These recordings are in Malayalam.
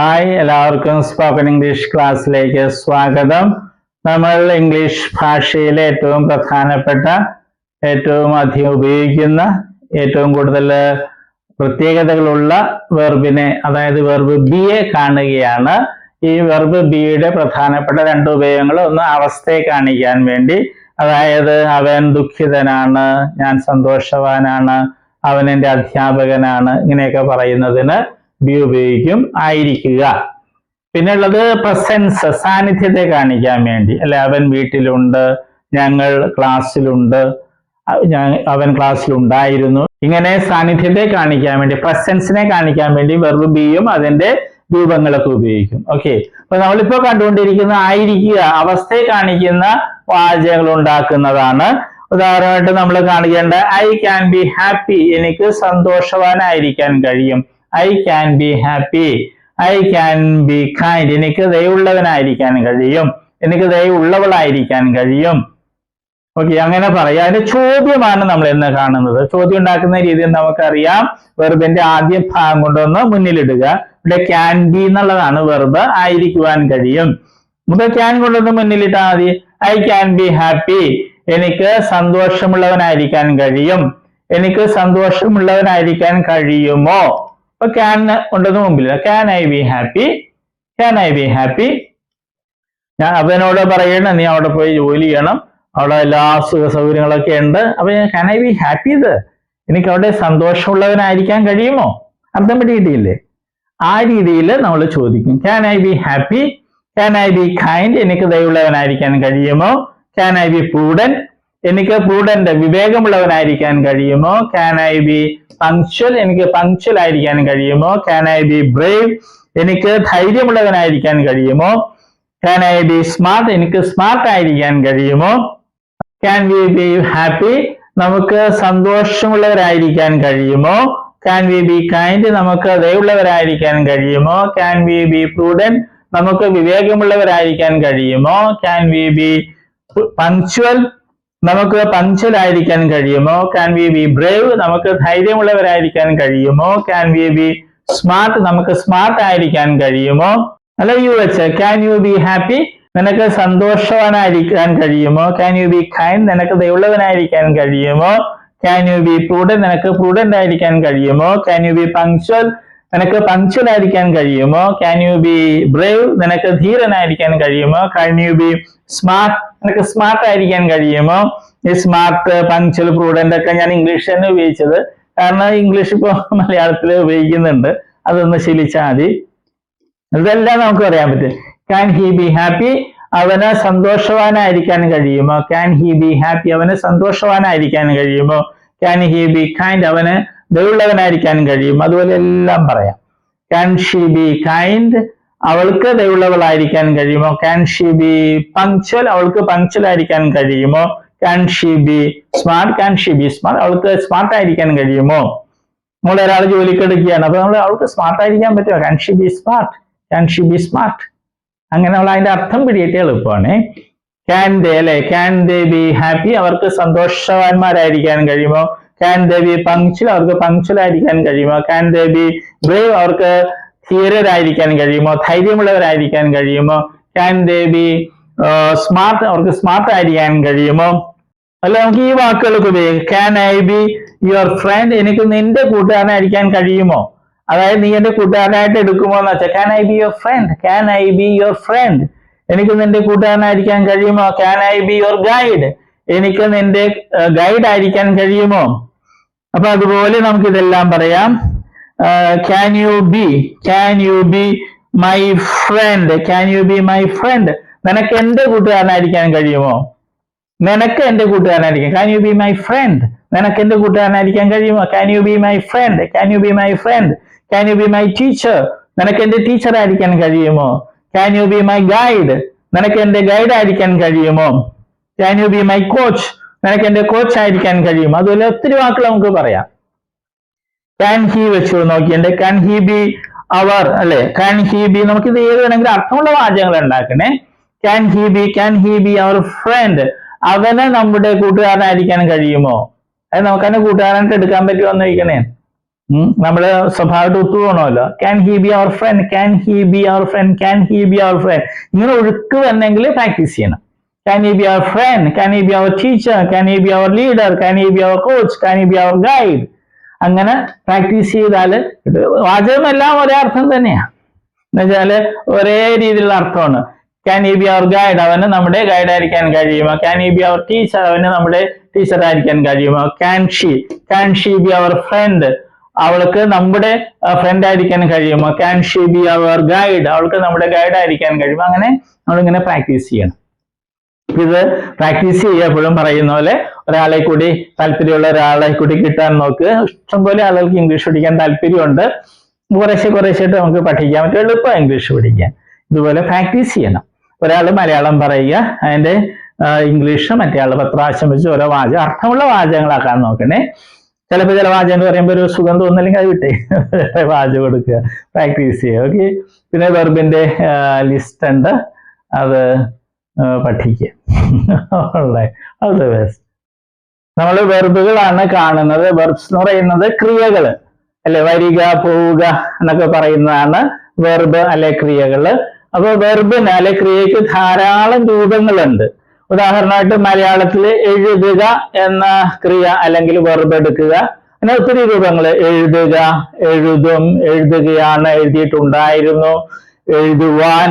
ഹായ് എല്ലാവർക്കും സ്പോക്കൺ ഇംഗ്ലീഷ് ക്ലാസ്സിലേക്ക് സ്വാഗതം. നമ്മൾ ഇംഗ്ലീഷ് ഭാഷയിലെ ഏറ്റവും പ്രധാനപ്പെട്ട ഏറ്റവും അധികം ഉപയോഗിക്കുന്ന ഏറ്റവും കൂടുതൽ പ്രത്യേകതകളുള്ള വെർബിനെ അതായത് വെർബ് ബി ബിയെ കാണുകയാണ്. ഈ വെർബ് ബിയുടെ പ്രധാനപ്പെട്ട രണ്ട് ഉപയോഗങ്ങൾ ഒന്ന് അവസ്ഥയെ കാണിക്കാൻ വേണ്ടി. അതായത് അവൻ ദുഃഖിതനാണ് ഞാൻ സന്തോഷവാനാണ് അവൻ എന്റെ അധ്യാപകനാണ് ഇങ്ങനെയൊക്കെ പറയുന്നതിന്. ബി ഉപയോഗിക്കും ആയിരിക്കുക. പിന്നെയുള്ളത് പ്രസൻസ് സാന്നിധ്യത്തെ കാണിക്കാൻ വേണ്ടി. അല്ലെ? അവൻ വീട്ടിലുണ്ട് ഞങ്ങൾ ക്ലാസ്സിലുണ്ട് അവൻ ക്ലാസ്സിലുണ്ടായിരുന്നു ഇങ്ങനെ സാന്നിധ്യത്തെ കാണിക്കാൻ വേണ്ടി പ്രസൻസിനെ കാണിക്കാൻ വേണ്ടി വെർബ് ബിയും അതിന്റെ രൂപങ്ങളൊക്കെ ഉപയോഗിക്കും. ഓക്കെ അപ്പൊ നമ്മളിപ്പോ കണ്ടുകൊണ്ടിരിക്കുന്ന ആയിരിക്കുക അവസ്ഥയെ കാണിക്കുന്ന വാചകങ്ങൾ ഉണ്ടാക്കുന്നതാണ്. ഉദാഹരണമായിട്ട് നമ്മൾ കാണിക്കേണ്ട ഐ ക്യാൻ ബി ഹാപ്പി എനിക്ക് സന്തോഷവാനായിരിക്കാൻ കഴിയും. I can be happy I can be kind എനിക്ക് ദയുള്ളവനായിരിക്കാൻ കഴിയും. എനിക്ക് ദയുള്ളവളായിരിക്കാൻ കഴിയും. ഓക്കെ അങ്ങനെ പറയാം. അതിന്റെ ചോദ്യമാണ് നമ്മൾ ഇന്ന് കാണുന്നത്. ചോദ്യം ഉണ്ടാക്കുന്ന രീതിയിൽ നമുക്കറിയാം. വെർബിന്റെ ആദ്യ ഭാഗം കൊണ്ടൊന്ന് മുന്നിലിടുക. ഇവിടെ ക്യാൻ ബി എന്നുള്ളതാണ് വെർബ് ആയിരിക്കുവാൻ കഴിയും. ഇവിടെ ക്യാൻ കൊണ്ടൊന്ന് മുന്നിലിട്ടാൽ മതി. ഐ ക്യാൻ ബി ഹാപ്പി എനിക്ക് സന്തോഷമുള്ളവനായിരിക്കാൻ കഴിയും. എനിക്ക് സന്തോഷമുള്ളവനായിരിക്കാൻ കഴിയുമോ? അപ്പൊ ക്യാൻ ഉണ്ടെന്ന് മുമ്പില്ല can I be happy can I be happy ഞാൻ അവനോട് പറയണം നീ അവിടെ പോയി ജോലി ചെയ്യണം. അവിടെ എല്ലാ സുഖ സൗകര്യങ്ങളൊക്കെ ഉണ്ട്. അപ്പൊ ഞാൻ ക്യാൻ ഐ ബി ഹാപ്പി ഇത്? എനിക്ക് അവിടെ സന്തോഷമുള്ളവനായിരിക്കാൻ കഴിയുമോ? അർത്ഥം പിടിയിട്ടില്ലേ ആ രീതിയിൽ നമ്മൾ ചോദിക്കും. Can I be happy can I be kind എനിക്ക് ദയുള്ളവനായിരിക്കാൻ കഴിയുമോ? ക്യാൻ ഐ ബി പ്രൂഡൻ എനിക്ക് പ്രൂഡന്റ് വിവേകമുള്ളവനായിരിക്കാൻ കഴിയുമോ? ക്യാൻ ഐ ബി പങ്ക്ച്വൽ എനിക്ക് പങ്ക്ച്വൽ ആയിരിക്കാൻ കഴിയുമോ? ക്യാൻ ഐ ബി ബ്രേവ് എനിക്ക് ധൈര്യമുള്ളവനായിരിക്കാൻ കഴിയുമോ? ക്യാൻ ഐ ബി സ്മാർട്ട് എനിക്ക് സ്മാർട്ട് ആയിരിക്കാൻ കഴിയുമോ? ക്യാൻ വി ബി ഹാപ്പി നമുക്ക് സന്തോഷമുള്ളവരായിരിക്കാൻ കഴിയുമോ? ക്യാൻ വി ബി കൈൻഡ് നമുക്ക് ദയുള്ളവരായിരിക്കാൻ കഴിയുമോ? ക്യാൻ വി ബി പ്രൂഡൻ നമുക്ക് വിവേകമുള്ളവരായിരിക്കാൻ കഴിയുമോ? ക്യാൻ വി ബി പങ്ക്ച്വൽ നമുക്ക് പഞ്ചലായിരിക്കാൻ കഴിയുമോ? ക്യാൻ വി ബി ബ്രേവ് നമുക്ക് ധൈര്യമുള്ളവരായിരിക്കാൻ കഴിയുമോ? ക്യാൻ വി ബി സ്മാർട്ട് നമുക്ക് സ്മാർട്ട് ആയിരിക്കാൻ കഴിയുമോ? അല്ല യു വെച്ച് ക്യാൻ യു ബി ഹാപ്പി നിനക്ക് സന്തോഷവാനായിരിക്കാൻ കഴിയുമോ? ക്യാൻ യു ബി കൈൻഡ് നിനക്ക് ദയുള്ളവനായിരിക്കാൻ കഴിയുമോ? ക്യാൻ യു ബി പ്രൂഡന്റ് നിനക്ക് പ്രൂഡന്റ് ആയിരിക്കാൻ കഴിയുമോ? ക്യാൻ യു ബി പങ്ക്ച്വൽ നിനക്ക് പങ്ക്ച്വലായിരിക്കാൻ കഴിയുമോ? ക്യാൻ യു ബി ബ്രേവ് നിനക്ക് ധീരനായിരിക്കാൻ കഴിയുമോ? ക്യാൻ യു ബി സ്മാർട്ട് നിനക്ക് സ്മാർട്ട് ആയിരിക്കാൻ കഴിയുമോ? ഈ സ്മാർട്ട് പങ്ക്ച്വൽ പ്രൂഡന്റ് ഒക്കെ ഞാൻ ഇംഗ്ലീഷ് തന്നെ ഉപയോഗിച്ചത്. കാരണം ഇംഗ്ലീഷ് ഇപ്പോൾ മലയാളത്തിൽ ഉപയോഗിക്കുന്നുണ്ട്. അതൊന്ന് ശീലിച്ചാൽ മതി. ഇതെല്ലാം നമുക്ക് പറയാൻ പറ്റും. ക്യാൻ ഹി ബി ഹാപ്പി അവന് സന്തോഷവാനായിരിക്കാൻ കഴിയുമോ? ക്യാൻ ഹി ബി ഹാപ്പി അവന് സന്തോഷവാനായിരിക്കാൻ കഴിയുമോ? ക്യാൻ ഹി ബി കൈൻഡ് അവന് ദയുള്ളവനായിരിക്കാൻ കഴിയും. അതുപോലെ എല്ലാം പറയാം. ക്യാൻ ഷി ബി കൈൻഡ് അവൾക്ക് ദയുള്ളവളായിരിക്കാനും കഴിയുമോ? ക്യാൻ ഷി ബി പങ്ക്ച്വൽ അവൾക്ക് പങ്ക്ച്വൽ ആയിരിക്കാൻ കഴിയുമോ? Can she be smart can she be smart അവൾക്ക് സ്മാർട്ട് ആയിരിക്കാൻ കഴിയുമോ? നമ്മൾ ഒരാൾ ജോലിക്ക് എടുക്കുകയാണ്. അപ്പൊ നമ്മൾ അവൾക്ക് സ്മാർട്ട് ആയിരിക്കാൻ പറ്റുമോ? Can she be smart can she be smart അങ്ങനെ നമ്മൾ അതിന്റെ അർത്ഥം പിടിയിട്ട് എളുപ്പമാണ്. ക്യാൻ ദേ അല്ലെ? ക്യാൻ ദേ ബി ഹാപ്പി അവർക്ക് സന്തോഷവാന്മാരായിരിക്കാൻ കഴിയുമോ? ക്യാൻ ദേ ബി പങ്ക്ച്വൽ അവർക്ക് പങ്ക്ച്വൽ ആയിരിക്കാൻ കഴിയുമോ? ക്യാൻ ദേ ബി ബ്രേവ് അവർക്ക് ധീരരായിരിക്കാൻ കഴിയുമോ? ധൈര്യമുള്ളവരായിരിക്കാൻ കഴിയുമോ? ക്യാൻ ദേ ബി സ്മാർട്ട് അവർക്ക് സ്മാർട്ട് ആയിരിക്കാൻ കഴിയുമോ? അല്ല നമുക്ക് ഈ വാക്കുകളൊക്കെ ഉപയോഗിക്കാം. Can I be your friend എനിക്ക് നിന്റെ കൂട്ടുകാരനായിരിക്കാൻ കഴിയുമോ? അതായത് നീ എന്റെ കൂട്ടുകാരനായിട്ട് എടുക്കുമോ എന്ന് വെച്ചാൽ can I be your friend can I be your friend എനിക്ക് നിന്റെ കൂട്ടുകാരനായിരിക്കാൻ കഴിയുമോ? Can I be your guide എനിക്ക് നിന്റെ ഗൈഡ് ആയിരിക്കാൻ കഴിയുമോ? അപ്പൊ അതുപോലെ നമുക്ക് ഇതെല്ലാം പറയാം can you be can you be my friend can you be my friend നിനക്ക് എന്റെ കൂട്ടുകാരനായിരിക്കാൻ കഴിയുമോ? നിനക്ക് എന്റെ കൂട്ടുകാരനായിരിക്കും can you be my friend നിനക്ക് എന്റെ കൂട്ടുകാരനായിരിക്കാൻ കഴിയുമോ? Can you be my friend can you be my friend can you be my teacher നിനക്ക് എന്റെ ടീച്ചർ ആയിരിക്കാൻ കഴിയുമോ? Can you be my guide നിനക്ക് എന്റെ ഗൈഡ് ആയിരിക്കാൻ കഴിയുമോ? Can you be my coach നിനക്ക് എന്റെ കോച്ച് ആയിരിക്കാൻ കഴിയുമോ അതുപോലെ ഒത്തിരി വാക്കുകൾ നമുക്ക് പറയാം. ക്യാൻ ഹി വെച്ച് നോക്കിയുണ്ട് ക്യാൻ ഹി ബി അവർ അല്ലെ? ക്യാൻ ഹി ബി നമുക്ക് ഇത് ഏത് വേണമെങ്കിലും അർത്ഥമുള്ള വാചകങ്ങൾ ഉണ്ടാക്കണേ. Can he be can he be our friend അവനെ നമ്മുടെ കൂട്ടുകാരനായിരിക്കാൻ കഴിയുമോ? അത് നമുക്ക് അതിനെ കൂട്ടുകാരനായിട്ട് എടുക്കാൻ പറ്റുമോ എന്ന് ചോദിക്കണേ. നമ്മുടെ സ്വഭാവമായിട്ട് ഒത്തുപോകണമല്ലോ can he be our friend can he be our friend can he be our friend ഇങ്ങനെ ഒഴുക്ക് വന്നെങ്കിൽ പ്രാക്ടീസ് ചെയ്യണം. Can he be our friend? Can he be our teacher? Can he be our leader? Can he be our coach? Can he be our guide? അങ്ങനെ പ്രാക്ടീസ് ചെയ്താൽ വാചകം എല്ലാം ഒരേ അർത്ഥം തന്നെയാണ് എന്നുവെച്ചാൽ ഒരേ രീതിയിലുള്ള അർത്ഥമാണ്. Can he be our guide അവന് നമ്മുടെ ഗൈഡ് ആയിരിക്കാൻ കഴിയുമോ? Can he be our teacher അവന് നമ്മുടെ ടീച്ചർ ആയിരിക്കാൻ കഴിയുമോ? Can she can she be our friend അവൾക്ക് നമ്മുടെ ഫ്രണ്ട് ആയിരിക്കാൻ കഴിയുമോ? Can she be our guide അവൾക്ക് നമ്മുടെ ഗൈഡ് ആയിരിക്കാൻ കഴിയുമോ? അങ്ങനെ നമ്മളിങ്ങനെ പ്രാക്ടീസ് ചെയ്യണം. ഇത് പ്രാക്ടീസ് ചെയ്യപ്പോഴും പറയുന്ന പോലെ ഒരാളെ കൂടി താല്പര്യമുള്ള ഒരാളെ കൂടി കിട്ടാൻ നോക്ക്. ഇഷ്ടംപോലെ ആളുകൾക്ക് ഇംഗ്ലീഷ് പഠിക്കാൻ താല്പര്യമുണ്ട്. കുറേശ്ശെ കുറേശ്ശായിട്ട് നമുക്ക് പഠിക്കാൻ പറ്റും. എളുപ്പം ഇംഗ്ലീഷ് പഠിക്കാൻ. ഇതുപോലെ പ്രാക്ടീസ് ചെയ്യണം. ഒരാൾ മലയാളം പറയുക. അതിന്റെ ഇംഗ്ലീഷ് മറ്റേ ആൾ പത്ത് പ്രാവശ്യം വെച്ച് ഓരോ വാചകം അർത്ഥമുള്ള വാചകങ്ങളാക്കാൻ നോക്കണേ. ചിലപ്പോൾ ചില വാചകം പറയുമ്പോൾ ഒരു സുഖം തോന്നില്ലെങ്കിൽ അത് വിട്ടേ. വാചകം കൊടുക്കുക. പ്രാക്ടീസ് ചെയ്യുക. ഓക്കെ പിന്നെ വെർബിന്റെ ലിസ്റ്റ് ഉണ്ട്. അത് പഠിക്കുക ഓൾ ദ ബെസ്റ്റ് നമ്മൾ വെർബുകളാണ് കാണുന്നത്. വെർബ്സ് എന്ന് പറയുന്നത് ക്രിയകൾ അല്ലെ? വരിക പോവുക എന്നൊക്കെ പറയുന്നതാണ് വെർബ് അല്ലെ ക്രിയകൾ അപ്പൊ വെർബിന് അല്ലെ ക്രിയക്ക് ധാരാളം രൂപങ്ങളുണ്ട്. ഉദാഹരണമായിട്ട് മലയാളത്തിൽ എഴുതുക എന്ന ക്രിയ അല്ലെങ്കിൽ വെർബ് എടുക്കുക. അങ്ങനെ ഒത്തിരി രൂപങ്ങൾ എഴുതുക എഴുതും എഴുതുകയാണ് എഴുതിയിട്ടുണ്ടായിരുന്നു എഴുതുവാൻ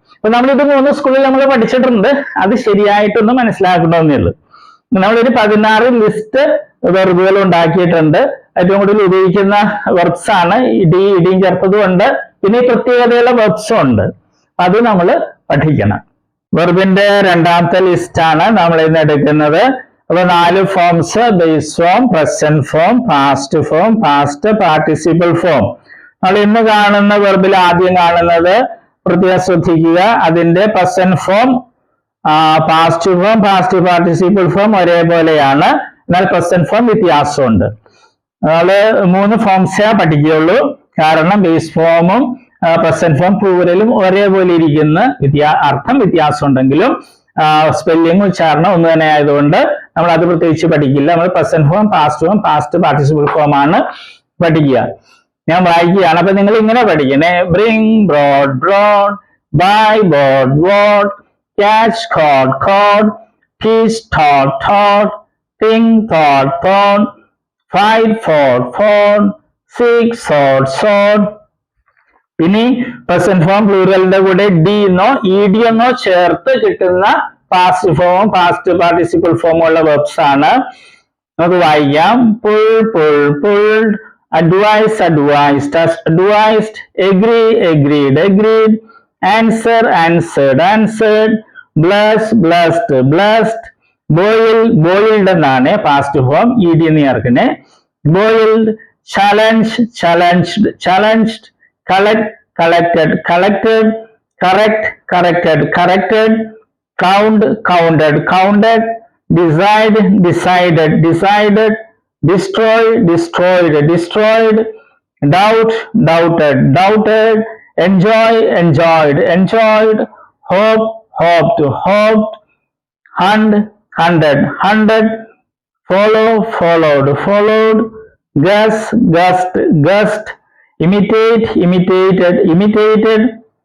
അപ്പൊ നമ്മളിത് മൂന്ന് സ്കൂളിൽ നമ്മൾ പഠിച്ചിട്ടുണ്ട്. അത് ശരിയായിട്ടൊന്ന് മനസ്സിലാക്കണമെന്നേ ഉള്ളൂ. നമ്മളൊരു പതിനാറ് ലിസ്റ്റ് വെർബുകൾ ഉണ്ടാക്കിയിട്ടുണ്ട്. ഏറ്റവും കൂടുതൽ ഉപയോഗിക്കുന്ന വെർബ്സ് ആണ്. ഇടി ഇടിയും ചേർത്തതും ഉണ്ട്. പിന്നെ പ്രത്യേകതയുള്ള വെർബ്സും ഉണ്ട്. അത് നമ്മൾ പഠിക്കണം. വെർബിന്റെ രണ്ടാമത്തെ ലിസ്റ്റാണ് നമ്മൾ ഇന്ന് എടുക്കുന്നത്. അപ്പൊ നാല് forms base form present form past form past participle form നമ്മൾ ഇന്ന് കാണുന്ന വെർബിൽ ആദ്യം കാണുന്നത് പ്രത്യേകം ശ്രദ്ധിക്കുക. അതിന്റെ present form past form past participle form ഒരേപോലെയാണ്. എന്നാൽ പ്രസന്റ് ഫോം വ്യത്യാസമുണ്ട്. നമ്മൾ മൂന്ന് ഫോംസേ പഠിക്കുകയുള്ളൂ. കാരണം ബേസ് ഫോമും പ്രസന്റ് ഫോം പ്ലൂരലും ഒരേപോലെ ഇരിക്കുന്ന വ്യത്യാ അർത്ഥം വ്യത്യാസം ഉണ്ടെങ്കിലും സ്പെല്ലിംഗ് ഉച്ചാരണം ഒന്ന് തന്നെ ആയതുകൊണ്ട് നമ്മൾ അത് പ്രത്യേകിച്ച് പഠിക്കില്ല. നമ്മൾ present form past form past participle form ആണ് പഠിക്കുക. ഞാൻ വായിക്കുകയാണ്. അപ്പൊ നിങ്ങൾ ഇങ്ങനെ പഠിക്കണേ. Bring brought brought buy bought bought catch caught caught kiss taught taught think thought thought five four four six sought sought ഇനി പ്രസന്റ് ഫോം പ്ലൂറലിന്റെ കൂടെ ഡി എന്നോ ഇ ഡി എന്നോ ചേർത്ത് കിട്ടുന്ന past form past participle form ഉള്ള വെബ്സ് ആണ്. നമുക്ക് വായിക്കാം. Pull pull pulled advise advised advised agree agreed agreed answer answered answered bless blessed blessed boil boiled എന്നാണ് പാസ്റ്റ് ഫോം ഇ ഡി എന്ന് ചേർക്കണേ boiled challenge challenged challenged collect collected collected correct corrected corrected count counted counted decide decided decided destroy destroyed destroyed doubt doubted doubted enjoy enjoyed enjoyed hope hoped hoped hunt hunted hunted follow followed followed guess guessed guessed imitate imitated imitated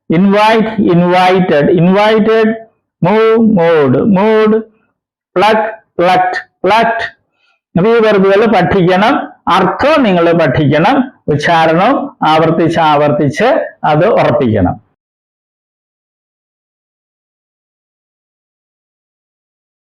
invite invited invited move moved moved pluck plucked plucked അപ്പൊ ഈ പഠിക്കണം അർത്ഥം നിങ്ങൾ പഠിക്കണം. ഉച്ചാരണം ആവർത്തിച്ച് ആവർത്തിച്ച് അത് ഉറപ്പിക്കണം.